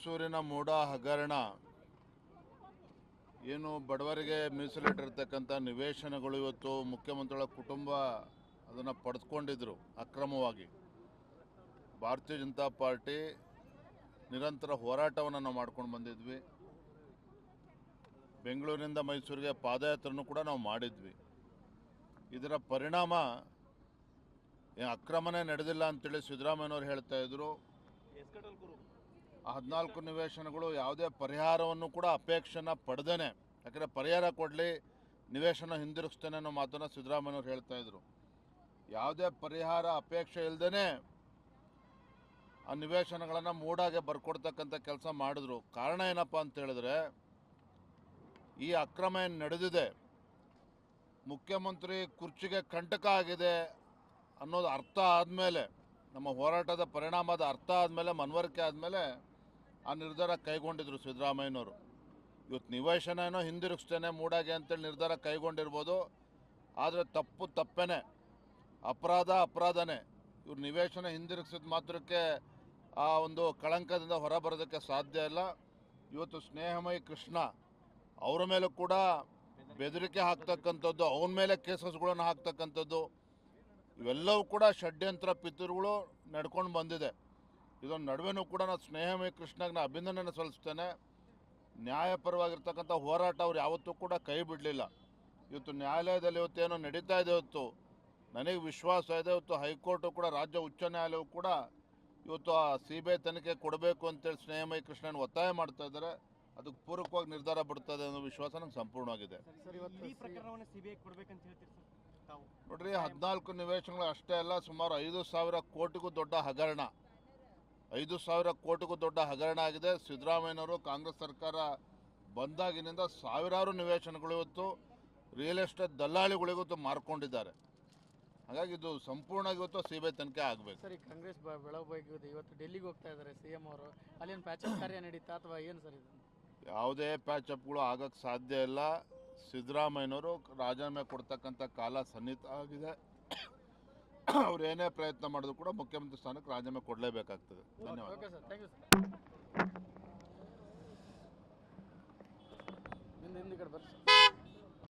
ಮೈಸೂರಿನ ಮೂಡ ಹಗರಣ. ಏನು ಬಡವರಿಗೆ ಮೀಸಲಿಟ್ಟಿರ್ತಕ್ಕಂಥ ನಿವೇಶನಗಳು ಇವತ್ತು ಮುಖ್ಯಮಂತ್ರಿಗಳ ಕುಟುಂಬ ಅದನ್ನು ಪಡೆದುಕೊಂಡಿದ್ರು ಅಕ್ರಮವಾಗಿ. ಭಾರತೀಯ ಜನತಾ ಪಾರ್ಟಿ ನಿರಂತರ ಹೋರಾಟವನ್ನು ನಾವು ಮಾಡ್ಕೊಂಡು ಬಂದಿದ್ವಿ. ಬೆಂಗಳೂರಿನಿಂದ ಮೈಸೂರಿಗೆ ಪಾದಯಾತ್ರೆನೂ ಕೂಡ ನಾವು ಮಾಡಿದ್ವಿ. ಇದರ ಪರಿಣಾಮ ಅಕ್ರಮನೇ ನಡೆದಿಲ್ಲ ಅಂತೇಳಿ ಸಿದ್ದರಾಮಯ್ಯನವ್ರು ಹೇಳ್ತಾ ಇದ್ರು. ಆ ಹದಿನಾಲ್ಕು ನಿವೇಶನಗಳು ಯಾವುದೇ ಪರಿಹಾರವನ್ನು ಕೂಡ ಅಪೇಕ್ಷೆನ ಪಡೆದೇನೆ. ಯಾಕಂದರೆ ಪರಿಹಾರ ಕೊಡಲಿ, ನಿವೇಶನ ಹಿಂದಿರುಗಿಸ್ತೇನೆ ಅನ್ನೋ ಮಾತನ್ನು ಹೇಳ್ತಾ ಇದ್ರು. ಯಾವುದೇ ಪರಿಹಾರ ಅಪೇಕ್ಷೆ ಇಲ್ಲದೇ ಆ ನಿವೇಶನಗಳನ್ನು ಮೂಡಾಗೆ ಬರ್ಕೊಡ್ತಕ್ಕಂಥ ಕೆಲಸ ಮಾಡಿದ್ರು. ಕಾರಣ ಏನಪ್ಪ ಅಂತ ಹೇಳಿದ್ರೆ, ಈ ಅಕ್ರಮ ಏನು ನಡೆದಿದೆ, ಮುಖ್ಯಮಂತ್ರಿ ಕುರ್ಚಿಗೆ ಕಂಟಕ ಆಗಿದೆ ಅನ್ನೋದು ಅರ್ಥ ಆದಮೇಲೆ, ನಮ್ಮ ಹೋರಾಟದ ಪರಿಣಾಮದ ಅರ್ಥ ಆದಮೇಲೆ, ಮನವರಿಕೆ ಆದಮೇಲೆ ಆ ನಿರ್ಧಾರ ಕೈಗೊಂಡಿದ್ರು ಸಿದ್ದರಾಮಯ್ಯನವರು. ಇವತ್ತು ನಿವೇಶನ ಏನೋ ಹಿಂದಿರುಗಿಸ್ತೇನೆ, ಮೂಡಾಗೆ ಅಂತೇಳಿ ನಿರ್ಧಾರ ಕೈಗೊಂಡಿರ್ಬೋದು. ಆದರೆ ತಪ್ಪು ತಪ್ಪೇನೆ. ಅಪರಾಧ ಅಪರಾಧನೇ. ಇವ್ರು ನಿವೇಶನ ಹಿಂದಿರುಗಿಸಿದ ಮಾತ್ರಕ್ಕೆ ಆ ಒಂದು ಕಳಂಕದಿಂದ ಹೊರಬರೋದಕ್ಕೆ ಸಾಧ್ಯ ಇಲ್ಲ. ಇವತ್ತು ಸ್ನೇಹಮಯಿ ಕೃಷ್ಣ ಅವರ ಮೇಲೂ ಕೂಡ ಬೆದರಿಕೆ ಹಾಕ್ತಕ್ಕಂಥದ್ದು, ಅವನ ಮೇಲೆ ಕೇಸಸ್ಗಳನ್ನು ಹಾಕ್ತಕ್ಕಂಥದ್ದು, ಇವೆಲ್ಲವೂ ಕೂಡ ಷಡ್ಯಂತ್ರ ಪಿತೃಗಳು ನಡ್ಕೊಂಡು ಬಂದಿದೆ. ಇದೊಂದು ನಡುವೆನೂ ಕೂಡ ನಾನು ಸ್ನೇಹಮಯ ಕೃಷ್ಣಗೆ ನಾನು ಅಭಿನಂದನೆ ಸಲ್ಲಿಸ್ತೇನೆ. ನ್ಯಾಯಪರವಾಗಿರ್ತಕ್ಕಂಥ ಹೋರಾಟ ಅವ್ರು ಯಾವತ್ತೂ ಕೂಡ ಕೈ ಬಿಡಲಿಲ್ಲ. ಇವತ್ತು ನ್ಯಾಯಾಲಯದಲ್ಲಿ ಇವತ್ತೇನೋ ನಡೀತಾ ಇದೆ ಇವತ್ತು. ನನಗೆ ವಿಶ್ವಾಸ ಇದೆ ಇವತ್ತು ಹೈಕೋರ್ಟು ಕೂಡ ರಾಜ್ಯ ಉಚ್ಚ ನ್ಯಾಯಾಲಯವು ಕೂಡ ಇವತ್ತು ಆ ಸಿ ಬಿ ಐ ತನಿಖೆ ಕೊಡಬೇಕು ಅಂತೇಳಿ ಸ್ನೇಹಮಯ ಕೃಷ್ಣನ ಒತ್ತಾಯ ಮಾಡ್ತಾ ಇದ್ದಾರೆ. ಅದಕ್ಕೆ ಪೂರಕವಾಗಿ ನಿರ್ಧಾರ ಬಿಡ್ತದೆ ಅನ್ನೋ ವಿಶ್ವಾಸ ನಂಗೆ ಸಂಪೂರ್ಣವಾಗಿದೆ. ಸರ್ ಇವತ್ತು ಈ ಪ್ರಕರಣವನ್ನು ಸಿಬಿಐ ಕೊಡ್ಬೇಕಂತ ಹೇಳ್ತೀರಿ ಸರ್ ತಾವು? ನೋಡ್ರಿ ಹದಿನಾಲ್ಕು ನಿವೇಶನಗಳು ಅಷ್ಟೇ ಅಲ್ಲ ಸುಮಾರು ಐದು ಸಾವಿರ ಕೋಟಿಗೂ ದೊಡ್ಡ ಹಗರಣ. ಐದು ಸಾವಿರ ಕೋಟಿಗೂ ದೊಡ್ಡ ಹಗರಣ ಆಗಿದೆ. ಸಿದ್ದರಾಮಯ್ಯನವರು ಕಾಂಗ್ರೆಸ್ ಸರ್ಕಾರ ಬಂದಾಗಿನಿಂದ ಸಾವಿರಾರು ನಿವೇಶನಗಳು ಇವತ್ತು ರಿಯಲ್ ಎಸ್ಟೇಟ್ ದಲ್ಲಾಳಿಗಳು ಇವತ್ತು ಮಾರ್ಕೊಂಡಿದ್ದಾರೆ. ಹಾಗಾಗಿ ಇದು ಸಂಪೂರ್ಣವಾಗಿ ಇವತ್ತು ಸಿ ಬಿ ಐ ತನಿಖೆ ಆಗಬೇಕು. ಸರ್ ಈ ಕಾಂಗ್ರೆಸ್ ಬ- ಬೆಳವಣಿಗೆ ಇವತ್ತು ಡೆಲ್ಲಿಗೆ ಹೋಗ್ತಾ ಇದ್ದಾರೆ ಸಿ ಎಂ ಅವರು. ಅಲ್ಲೇನು ಪ್ಯಾಚಪ್ ಕಾರ್ಯ ನಡೀತಾ ಅಥವಾ ಏನು ಸರ್ ಇದು? ಯಾವುದೇ ಪ್ಯಾಚಪ್ಗಳು ಆಗೋಕ್ಕೆ ಸಾಧ್ಯ ಇಲ್ಲ. ಸಿದ್ದರಾಮಯ್ಯನವರು ರಾಜೀನಾಮೆ ಕೊಡ್ತಕ್ಕಂಥ ಕಾಲ ಸನ್ನಿಹಿತ ಆಗಿದೆ. ಅವ್ರು ಏನೇ ಪ್ರಯತ್ನ ಮಾಡಿದ್ರು ಕೂಡ ಮುಖ್ಯಮಂತ್ರಿ ಸ್ಥಾನಕ್ಕೆ ರಾಜೀನಾಮೆ ಕೊಡಲೇಬೇಕಾಗ್ತದೆ. ಧನ್ಯವಾದ.